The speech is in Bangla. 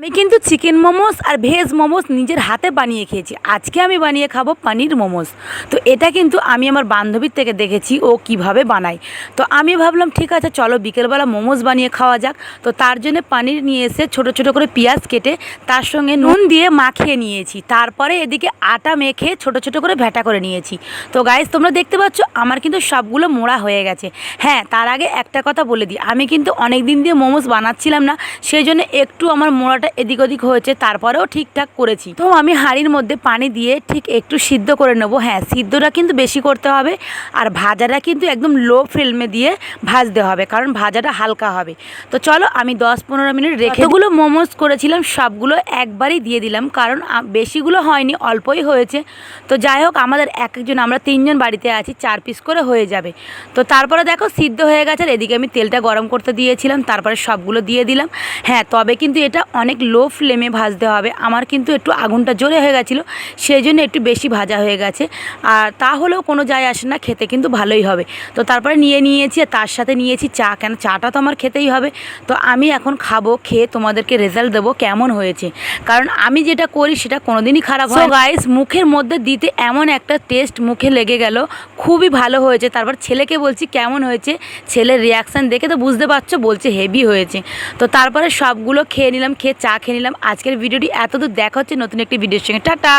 আমি কিন্তু চিকেন মোমোস আর ভেজ মোমোস নিজের হাতে বানিয়ে খেয়েছি। আজকে আমি বানিয়ে খাব পানির মোমোস। তো এটা কিন্তু আমি আমার বান্ধবীর থেকে দেখেছি, ও কীভাবে বানায়। তো আমি ভাবলাম, ঠিক আছে, চলো বিকেলবেলা মোমোস বানিয়ে খাওয়া যাক। তো তার জন্য পানির নিয়ে এসে ছোটো ছোটো করে পেঁয়াজ কেটে তার সঙ্গে নুন দিয়ে মাখিয়ে নিয়েছি। তারপরে এদিকে আটা মেখে ছোটো ছোটো করে ভেটা করে নিয়েছি। তো গাইজ তোমরা দেখতে পাচ্ছ, আমার কিন্তু সবগুলো মোড়া হয়ে গেছে। হ্যাঁ তার আগে একটা কথা বলে দিই, আমি কিন্তু অনেক দিন দিয়ে মোমোস বানাচ্ছিলাম না, সেই জন্য একটু আমার মোড়াটা এদিক ওদিক হয়েছে, তারপরেও ঠিকঠাক করেছি। তো আমি হাঁড়ির মধ্যে পানি দিয়ে ঠিক একটু সিদ্ধ করে নেব। হ্যাঁ সিদ্ধটা কিন্তু বেশি করতে হবে আর ভাজাটা কিন্তু একদম লো ফ্লেমে দিয়ে ভাজতে হবে, কারণ ভাজাটা হালকা হবে। তো চলো আমি দশ পনেরো মিনিট রেখে ওগুলো মোমোস করেছিলাম, সবগুলো একবারই দিয়ে দিলাম, কারণ বেশিগুলো হয়নি, অল্পই হয়েছে। তো যাই হোক, আমাদের এক একজন আমরা তিনজন বাড়িতে আছি, চার পিস করে হয়ে যাবে। তো তারপরে দেখো, সিদ্ধ হয়ে গেছে, আর এদিকে আমি তেলটা গরম করতে দিয়েছিলাম, তারপরে সবগুলো দিয়ে দিলাম। হ্যাঁ তবে কিন্তু এটা অনেক লো ফ্লেমে ভাজতে হবে। আমার কিন্তু একটু আগুনটা জোরে হয়ে গেছিল সেই জন্য একটু বেশি ভাজা হয়ে গেছে। আর তা হলেও কোনো যায় আসে না খেতে কিন্তু ভালোই হবে। তো তারপরে নিয়ে নিয়েছি আর তার সাথে নিয়েছি চা কেন চাটা তো আমার খেতেই হবে। তো আমি এখন খাব খেয়ে তোমাদেরকে রেজাল্ট দেবো কেমন হয়েছে। কারণ আমি যেটা করি সেটা কোনোদিনই খারাপ হয় গাইস মুখের মধ্যে দিতে এমন একটা টেস্ট মুখে লেগে গেল খুবই ভালো হয়েছে। তারপর ছেলেকে বলছি কেমন হয়েছে? ছেলের রিয়াকশান দেখে তো বুঝতে পারছ বলছে হেভি হয়েছে। তো তারপরে সবগুলো খেয়ে নিলাম খেয়ে চা খেয়ে নিলাম। আজকের ভিডিওটি এতদূর দেখা হচ্ছে নতুন একটি ভিডিওর সঙ্গে। টাটা!